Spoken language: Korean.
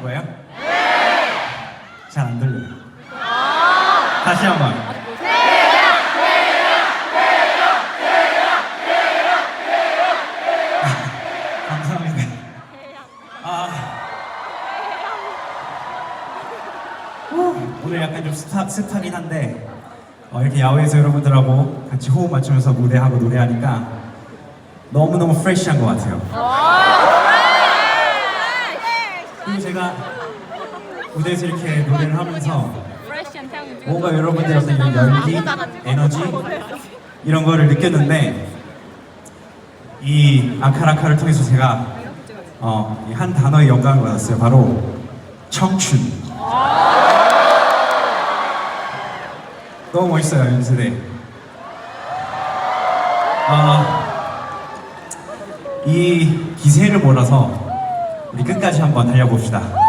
들려요? 잘안 들려요. 다시 한 번. 감사합니다. 아, 후, 오늘 약간 좀 스타, 스타긴 한데 어, 이렇게 야외에서 여러분들하고 같이 호흡 맞추면서 무대하고 노래하니까 너무너무 프레시한 것 같아요. 그리고 제가 무대에서 이렇게 노래를 하면서. 뭔가 여러분들의 어떤 이런 열기, 에너지 이런 거를 느꼈는데 이 아카라카를 통해서 제가 어, 이한 단어의 영감을 받았어요. 바로 청춘. 너무 멋있어요, 연세대. 어, 이 기세를 몰아서 우리 끝까지 한번 달려봅시다.